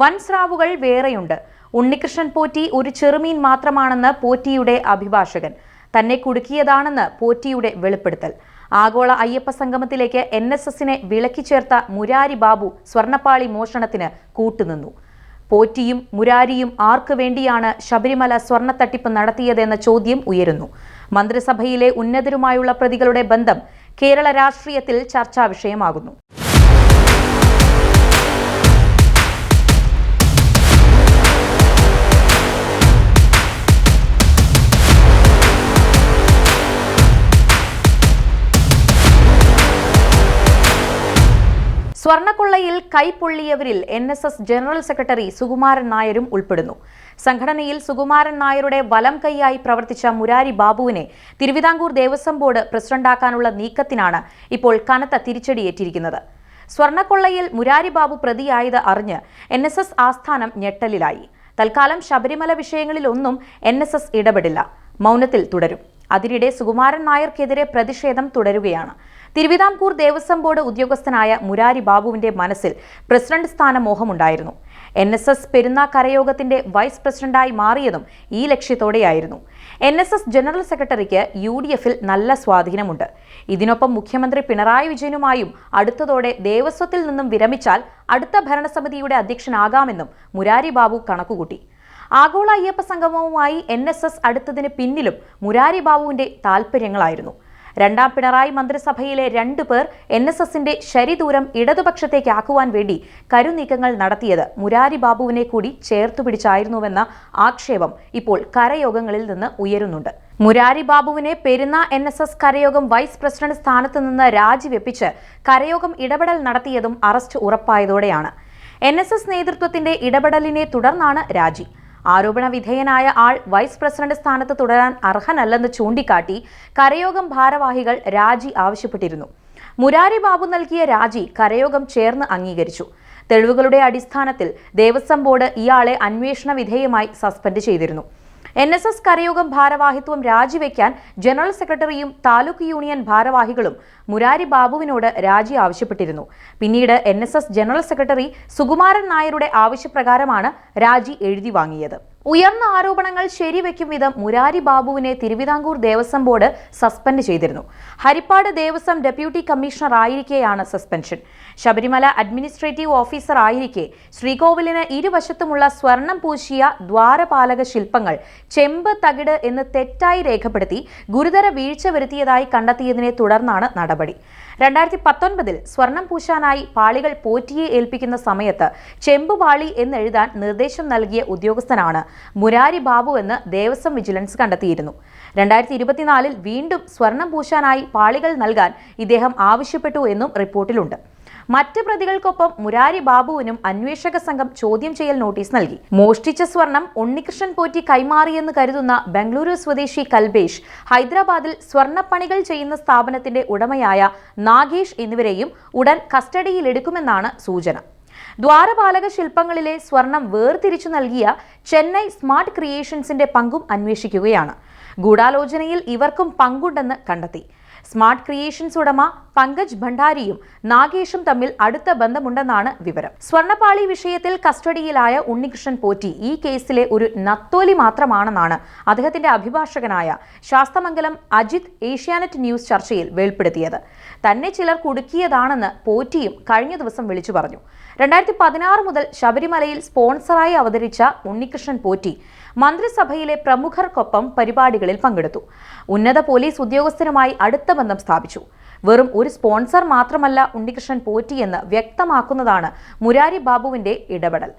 വൻസ്രാവുകൾ വേറെയുണ്ട്. ഉണ്ണികൃഷ്ണൻ പോറ്റി ഒരു ചെറുമീൻ മാത്രമാണെന്ന് പോറ്റിയുടെ അഭിഭാഷകൻ. തന്നെ കുടുക്കിയതാണെന്ന് പോറ്റിയുടെ വെളിപ്പെടുത്തൽ. ആഗോള അയ്യപ്പ സംഗമത്തിലേക്ക് എൻ എസ് എസിനെ വിളക്കി ചേർത്ത മുരാരി ബാബു സ്വർണപ്പാളി മോഷണത്തിന് കൂട്ടുനിന്നു. പോറ്റിയും മുരാരിയും ആർക്കു വേണ്ടിയാണ് ശബരിമല സ്വർണത്തട്ടിപ്പ് നടത്തിയതെന്ന ചോദ്യം ഉയരുന്നു. മന്ത്രിസഭയിലെ ഉന്നതരുമായുള്ള പ്രതികളുടെ ബന്ധം കേരള രാഷ്ട്രീയത്തിൽ ചർച്ചാ വിഷയമാകുന്നു. സ്വർണക്കൊള്ളയിൽ കൈപൊള്ളിയവരിൽ N S S general secretary Sukumaran നായരും ഉൾപ്പെടുന്നു. സംഘടനയിൽ സുകുമാരൻ നായരുടെ വലം കൈയായി പ്രവർത്തിച്ച മുരാരി ബാബുവിനെ തിരുവിതാംകൂർ ദേവസ്വം ബോർഡ് പ്രസിഡന്റാക്കാനുള്ള നീക്കത്തിനാണ് ഇപ്പോൾ കനത്ത തിരിച്ചടിയേറ്റിരിക്കുന്നത്. സ്വർണക്കൊള്ളയിൽ മുരാരി ബാബു പ്രതിയായത് അറിഞ്ഞ് എൻ എസ് എസ് ആസ്ഥാനം ഞെട്ടലിലായി. തൽക്കാലം ശബരിമല വിഷയങ്ങളിലൊന്നും എൻ എസ് എസ് ഇടപെടില്ല. മൗനത്തിൽ തുടരും. അതിനിടെ സുകുമാരൻ നായർക്കെതിരെ പ്രതിഷേധം തുടരുകയാണ്. തിരുവിതാംകൂർ ദേവസ്വം ബോർഡ് ഉദ്യോഗസ്ഥനായ മുരാരി ബാബുവിന്റെ മനസ്സിൽ പ്രസിഡന്റ് സ്ഥാന മോഹമുണ്ടായിരുന്നു എൻ എസ് എസ് പെരുന്നാ കരയോഗത്തിന്റെ വൈസ് പ്രസിഡന്റായി മാറിയതും ഈ ലക്ഷ്യത്തോടെയായിരുന്നു. എൻ എസ് എസ് ജനറൽ സെക്രട്ടറിക്ക് യു ഡി എഫിൽ നല്ല സ്വാധീനമുണ്ട്. ഇതിനൊപ്പം മുഖ്യമന്ത്രി പിണറായി വിജയനുമായും അടുത്തതോടെ ദേവസ്വത്തിൽ നിന്നും വിരമിച്ചാൽ അടുത്ത ഭരണസമിതിയുടെ അധ്യക്ഷനാകാമെന്നും മുരാരി ബാബു കണക്കുകൂട്ടി. ആഗോള അയ്യപ്പ സംഗമവുമായി എൻ എസ് എസ് അടുത്തതിന് പിന്നിലും മുരാരി ബാബുവിന്റെ താൽപ്പര്യങ്ങളായിരുന്നു. രണ്ടാം പിണറായി മന്ത്രിസഭയിലെ രണ്ടു പേർ എൻ എസ് എസിന്റെ ശരിദൂരം ഇടതുപക്ഷത്തേക്കാക്കുവാൻ വേണ്ടി കരുനീക്കങ്ങൾ നടത്തിയത് മുരാരി ബാബുവിനെ കൂടി ചേർത്തുപിടിച്ചായിരുന്നുവെന്ന ആക്ഷേപം ഇപ്പോൾ കരയോഗങ്ങളിൽ നിന്ന് ഉയരുന്നുണ്ട്. മുരാരി ബാബുവിനെ പെരുന്ന എൻ എസ് എസ് കരയോഗം വൈസ് പ്രസിഡന്റ് സ്ഥാനത്ത് നിന്ന് രാജിവെപ്പിച്ച് കരയോഗം ഇടപെടൽ നടത്തിയതും അറസ്റ്റ് ഉറപ്പായതോടെയാണ്. എൻ എസ് എസ് നേതൃത്വത്തിന്റെ ഇടപെടലിനെ തുടർന്നാണ് രാജി. ആരോപണ വിധേയനായ ആൾ വൈസ് പ്രസിഡന്റ് സ്ഥാനത്ത് തുടരാൻ അർഹനല്ലെന്ന് ചൂണ്ടിക്കാട്ടി കരയോഗം ഭാരവാഹികൾ രാജി ആവശ്യപ്പെട്ടിരുന്നു. മുരാരി ബാബു നൽകിയ രാജി കരയോഗം ചേർന്ന് അംഗീകരിച്ചു. തെളിവുകളുടെ അടിസ്ഥാനത്തിൽ ദേവസ്വം ബോർഡ് ഇയാളെ അന്വേഷണ വിധേയമായി സസ്പെൻഡ് ചെയ്തിരുന്നു. എൻ എസ് എസ് കരയോഗം ഭാരവാഹിത്വം രാജിവെക്കാൻ ജനറൽ സെക്രട്ടറിയും താലൂക്ക് യൂണിയൻ ഭാരവാഹികളും മുരാരി ബാബുവിനോട് രാജി ആവശ്യപ്പെട്ടിരുന്നു. പിന്നീട് എൻ ജനറൽ സെക്രട്ടറി സുകുമാരൻ നായരുടെ ആവശ്യപ്രകാരമാണ് രാജി എഴുതി വാങ്ങിയത്. ഉയർന്ന ആരോപണങ്ങൾ ശരിവെക്കും വിധം മുരാരി ബാബുവിനെ തിരുവിതാംകൂർ ദേവസ്വം ബോർഡ് സസ്പെൻഡ് ചെയ്തിരുന്നു. ഹരിപ്പാട് ദേവസ്വം ഡെപ്യൂട്ടി കമ്മീഷണർ ആയിരിക്കെയാണ് സസ്പെൻഷൻ. ശബരിമല അഡ്മിനിസ്ട്രേറ്റീവ് ഓഫീസർ ആയിരിക്കെ ശ്രീകോവിലിന് ഇരുവശത്തുമുള്ള സ്വർണം പൂശിയ ദ്വാരപാലക ശില്പങ്ങൾ ചെമ്പ് തകിട് എന്ന് തെറ്റായി രേഖപ്പെടുത്തി ഗുരുതര വീഴ്ച വരുത്തിയതായി കണ്ടെത്തിയതിനെ തുടർന്നാണ് നടപടി. രണ്ടായിരത്തി പത്തൊൻപതിൽ സ്വർണം പൂശാനായി പാളികൾ പോറ്റിയെ ഏൽപ്പിക്കുന്ന സമയത്ത് ചെമ്പുപാളി എന്നെഴുതാൻ നിർദ്ദേശം നൽകിയ ഉദ്യോഗസ്ഥനാണ് മുരാരി ബാബു എന്ന് ദേവസ്വം വിജിലൻസ് കണ്ടെത്തിയിരുന്നു. രണ്ടായിരത്തി ഇരുപത്തിനാലിൽ വീണ്ടും സ്വർണം പൂശാനായി പാളികൾ നൽകാൻ ഇദ്ദേഹം ആവശ്യപ്പെട്ടു എന്നും റിപ്പോർട്ടിലുണ്ട്. മറ്റ് പ്രതികൾക്കൊപ്പം മുരാരി ബാബുവിനും അന്വേഷക സംഘം ചോദ്യം ചെയ്യൽ നോട്ടീസ് നൽകി. മോഷ്ടിച്ച സ്വർണം ഉണ്ണികൃഷ്ണൻ പോറ്റി കൈമാറിയെന്ന് കരുതുന്ന ബംഗളൂരു സ്വദേശി കൽബേഷ് ഹൈദരാബാദിൽ സ്വർണപ്പണികൾ ചെയ്യുന്ന സ്ഥാപനത്തിന്റെ ഉടമയായ നാഗേഷ് എന്നിവരെയും ഉടൻ കസ്റ്റഡിയിലെടുക്കുമെന്നാണ് സൂചന. ദ്വാരപാലക ശില്പങ്ങളിലെ സ്വർണം വേർതിരിച്ചു നൽകിയ ചെന്നൈ സ്മാർട്ട് ക്രിയേഷൻസിന്റെ പങ്കും അന്വേഷിക്കുകയാണ്. ഗൂഢാലോചനയിൽ ഇവർക്കും പങ്കുണ്ടെന്ന് കണ്ടെത്തി. സ്മാർട്ട് ക്രിയേഷൻസ് ഉടമ പങ്കജ് ഭണ്ഡാരിയും നാഗേഷും തമ്മിൽ അടുത്ത ബന്ധമുണ്ടെന്നാണ് വിവരം. സ്വർണപ്പാളി വിഷയത്തിൽ കസ്റ്റഡിയിലായ ഉണ്ണികൃഷ്ണൻ പോറ്റി ഈ കേസിലെ ഒരു നത്തോലി മാത്രമാണെന്നാണ് അദ്ദേഹത്തിന്റെ അഭിഭാഷകനായ ശാസ്തമംഗലം അജിത് ഏഷ്യാനെറ്റ് ന്യൂസ് ചർച്ചയിൽ വെളിപ്പെടുത്തിയത്. തന്നെ ചിലർ കുടുക്കിയതാണെന്ന് പോറ്റിയും കഴിഞ്ഞ ദിവസം വിളിച്ചു പറഞ്ഞു. രണ്ടായിരത്തി പതിനാറ് മുതൽ ശബരിമലയിൽ സ്പോൺസറായി അവതരിച്ച ഉണ്ണികൃഷ്ണൻ പോറ്റി മന്ത്രിസഭയിലെ പ്രമുഖർക്കൊപ്പം പരിപാടികളിൽ പങ്കെടുത്തു. ഉന്നത പോലീസ് ഉദ്യോഗസ്ഥരുമായി അടുത്ത ബന്ധം സ്ഥാപിച്ചു. വെറും ഒരു സ്പോൺസർ മാത്രമല്ല ഉണ്ണികൃഷ്ണൻ പോറ്റിയെന്ന് വ്യക്തമാക്കുന്നതാണ് മുരാരി ബാബുവിന്റെ ഇടപെടൽ.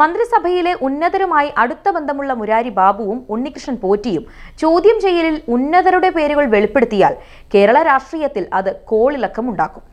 മന്ത്രിസഭയിലെ ഉന്നതരുമായി അടുത്ത ബന്ധമുള്ള മുരാരി ബാബുവും ഉണ്ണികൃഷ്ണൻ പോറ്റിയും ചോദ്യം ചെയ്യലിൽ ഉന്നതരുടെ പേരുകൾ വെളിപ്പെടുത്തിയാൽ കേരള രാഷ്ട്രീയത്തിൽ അത് കോളിളക്കം ഉണ്ടാക്കും